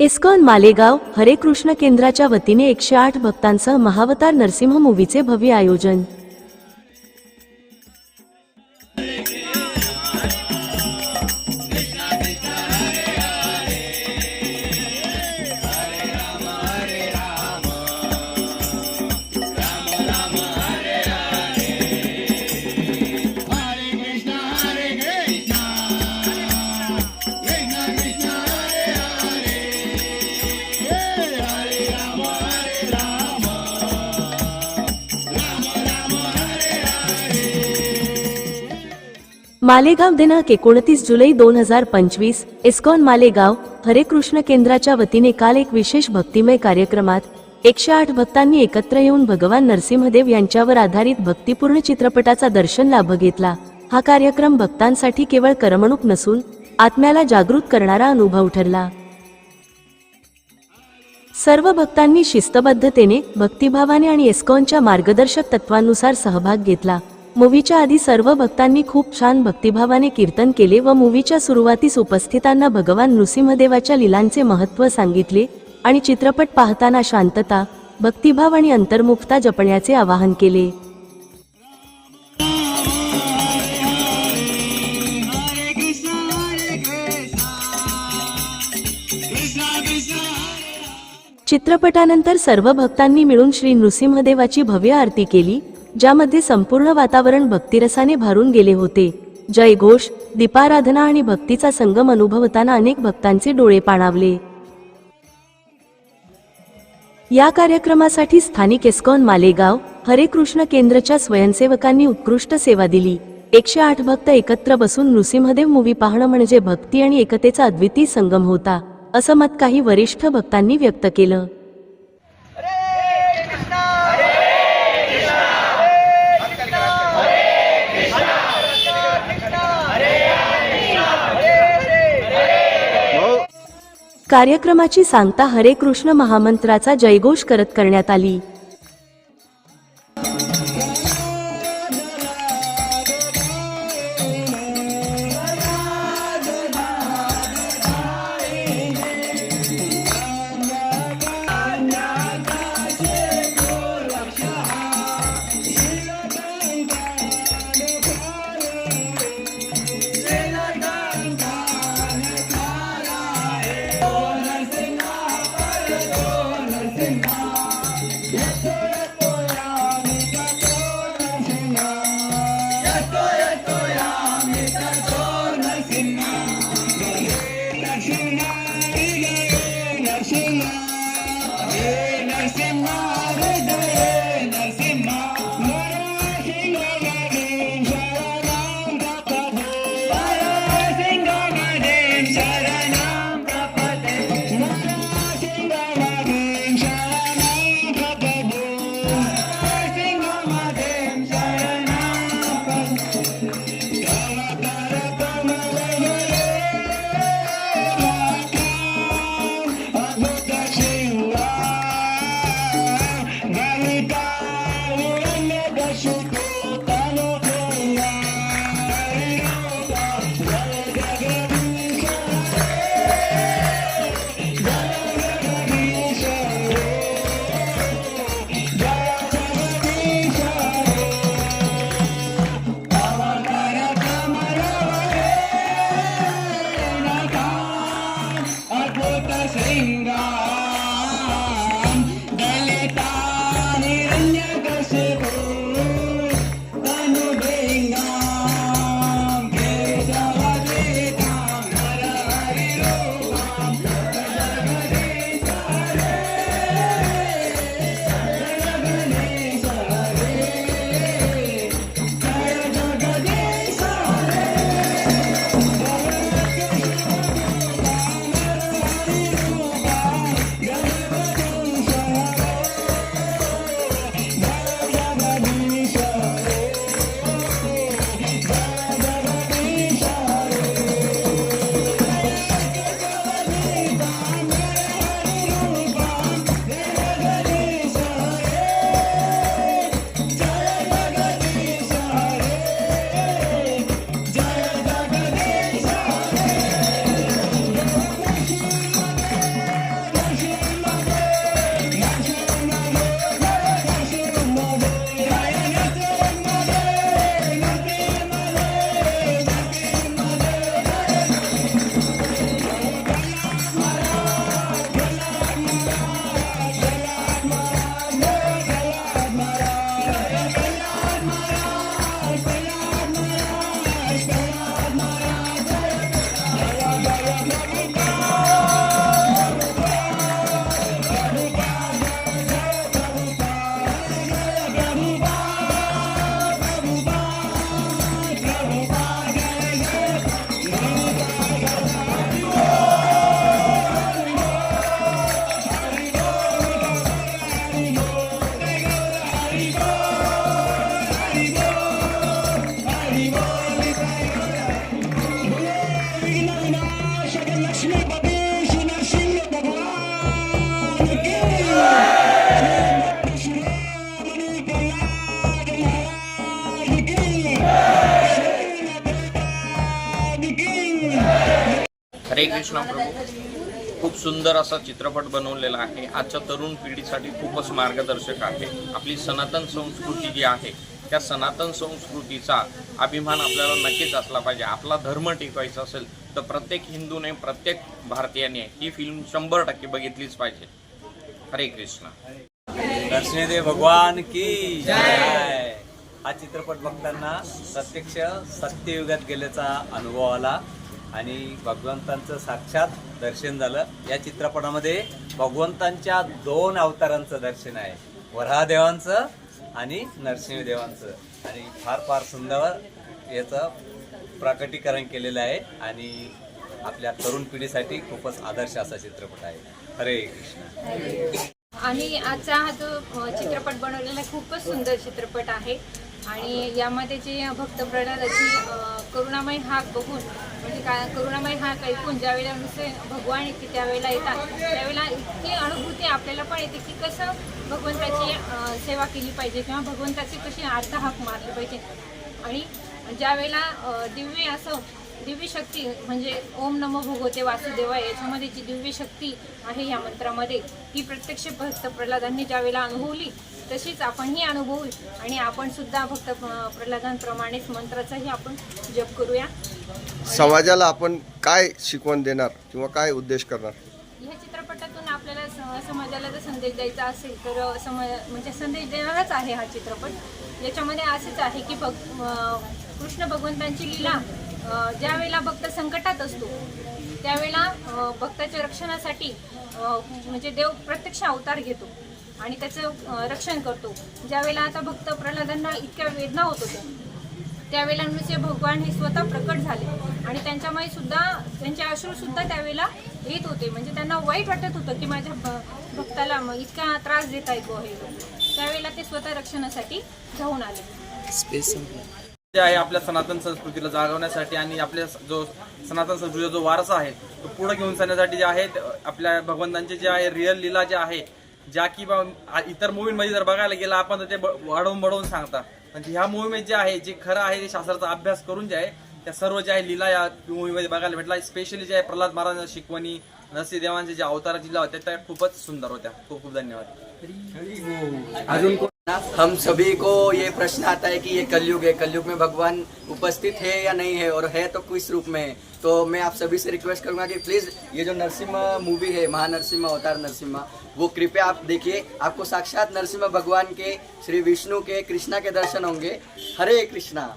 ISKCON Malegaon हरे कृष्ण केंद्राच्या वतीने एकशे आठ भक्तांसह महावतार नरसिंह मूवीचे भव्य आयोजन. मालेगाव दिनांक एकोणतीस जुलै दोन हजार पंचवीस इस्कॉन मालेगाव हरे कृष्ण केंद्राच्या वतीने काल एक विशेष भक्तिमय कार्यक्रमात एकशे आठ भक्तांनी एकत्र येऊन भगवान नरसिंहदेव यांच्यावर आधारित भक्तिपूर्ण चित्रपटाचा दर्शन लाभ घेतला. हा कार्यक्रम भक्तांसाठी केवळ करमणूक नसून आत्म्याला जागृत करणारा अनुभव ठरला. सर्व भक्तांनी शिस्तबद्धतेने भक्तिभावाने आणि एस्कॉनच्या मार्गदर्शक तत्वांनुसार सहभाग घेतला. मूवीच्या आधी सर्व भक्तांनी खूप छान भक्तिभावाने कीर्तन केले व मूवीच्या सुरुवातीस उपस्थितांना भगवान नृसिंहदेवाच्या लीलांचे महत्त्व सांगितले आणि चित्रपट पाहताना शांतता भक्तिभाव आणि अंतर्मुखता जपण्याचे आवाहन केले. चित्रपटानंतर सर्व भक्तांनी मिळून श्री नृसिंहदेवाची भव्य आरती केली ज्यामध्ये संपूर्ण वातावरण भक्तिरसाने भारून गेले होते. जयघोष दीपाराधना आणि भक्तीचा संगम अनुभवताना अनेक भक्तांचे डोळे पाणावले. या कार्यक्रमासाठी स्थानिक एस्कॉन मालेगाव हरे कृष्ण केंद्रच्या स्वयंसेवकांनी उत्कृष्ट सेवा दिली. एकशे आठ भक्त एकत्र बसून नृसिंहदेव मूवी पाहणं म्हणजे भक्ती आणि एकतेचा अद्वितीय संगम होता असं मत काही वरिष्ठ भक्तांनी व्यक्त केलं. कार्यक्रमाची सांगता हरे कृष्ण महामंत्राचा जयघोष करत करण्यात आली. Yeah. हरे कृष्णा प्रभू. खूप सुंदर असा चित्रपट बनवलेला आहे. आजच्या तरुण पिढीसाठी खूपच मार्गदर्शक आहे. आपली सनातन संस्कृती जी आहे त्या सनातन संस्कृतीचा अभिमान आपल्याला नक्कीच असला पाहिजे. आपला धर्म टिकवायचा असेल तर प्रत्येक हिंदूने प्रत्येक भारतीयाने ही फिल्म शंभर टक्के बघितलीच पाहिजे. हरे कृष्णा. दर्शने दे भगवान की जय. हा चित्रपट बघताना प्रत्यक्ष सत्ययुगात गेल्याचा अनुभव आला आणि भगवंतांचं साक्षात दर्शन झालं. या चित्रपटामध्ये भगवंतांच्या दोन अवतारांचं दर्शन आहे. वराहदेवांचं आणि नरसिंहदेवांचं. आणि फार फार सुंदर याचं प्रकटीकरण केलेलं आहे आणि आपल्या तरुण पिढीसाठी खूपच आदर्श असा चित्रपट आहे. हरे कृष्ण. आणि आजचा हा जो चित्रपट बनवलेला खूपच सुंदर चित्रपट आहे. आणि यामध्ये जे भक्त प्रल्हादाची करुणामय हाक बघून म्हणजे का करुणामय हाक ऐकून ज्यावेळेला नुसते भगवान येते त्यावेळेला येतात त्यावेळेला इतकी अनुभूती आपल्याला पण येते की कसं भगवंताची सेवा केली पाहिजे किंवा भगवंताची कशी अर्धा हाक मारली पाहिजे. आणि ज्यावेळेला अ, दिव्य असं दिव्य शक्ती म्हणजे ओम नमो भगवते वासुदेवा याच्यामध्ये जी दिव्य शक्ती आहे या मंत्रामध्ये ती प्रत्यक्ष भक्त प्रल्हादांनी ज्यावेळेला अनुभवली तशीच आपणही अनुभवू आणि आपण सुद्धा भक्त प्रल्हादांप्रमाणेच मंत्राचाही आपण जप करूया. समाजाला आपण काय शिकवण देणार किंवा काय उद्देश करणार? ह्या चित्रपटातून आपल्याला समाजाला जर संदेश द्यायचा असेल तर अ, सम म्हणजे संदेश देणाराच आहे हा चित्रपट. याच्यामध्ये असंच आहे की अ, कृष्ण भगवंतांची लीला ज्या वेळेला भक्त संकटात असतो त्यावेळेला भक्ताच्या रक्षणासाठी म्हणजे देव प्रत्यक्ष अवतार घेतो आणि त्याचं रक्षण करतो. ज्यावेळेला आता भक्त प्रल्हादांना इतक्या वेदना होत होत्या त्यावेळेला नृसिंह भगवान हे स्वतः प्रकट झाले आणि त्यांच्यामुळे सुद्धा त्यांचे अश्रू सुद्धा त्यावेळेला येत होते. म्हणजे त्यांना वाईट वाटत होतं की माझ्या भ- भक्ताला इतका त्रास देत आहे गो हे त्यावेळेला ते स्वतः रक्षणासाठी धावून आले. जे आहे आपल्या सनातन संस्कृतीला जागवण्यासाठी आणि आपल्या जो सनातन संस्कृतीचा जो वारसा आहे तो पुढे घेऊन जाण्यासाठी जे आहे आपल्या भगवंतांचे जे आहे रिअल लीला जे आहे ज्या की इतर मूवीमध्ये जर बघायला गेला आपण तर ते वाढवून बढवून सांगता म्हणजे ह्या मूवीमध्ये जे आहे जे खरं आहे ते शास्त्राचा अभ्यास करून जे आहे त्या सर्व जे आहे लीला या मूवीमध्ये बघायला भेटला. स्पेशली जे आहे प्रल्हाद महाराजांच्या शिकवणी नरसिंहदेवांचे जे अवतारा जिल्हा होत्या त्या खूपच सुंदर होत्या. खूप खूप धन्यवाद. हम सभी को ये प्रश्न आता है कि ये कलयुग है, कलयुग में भगवान उपस्थित है या नहीं है और है तो किस रूप में? है तो मैं आप सभी से रिक्वेस्ट करूँगा कि प्लीज़ ये जो नरसिम्हा मूवी है, महानरसिम्हा, अवतार नरसिम्हा, वो कृपया आप देखिए। आपको साक्षात नरसिम्हा भगवान के, श्री विष्णु के, कृष्णा के दर्शन होंगे। हरे कृष्णा।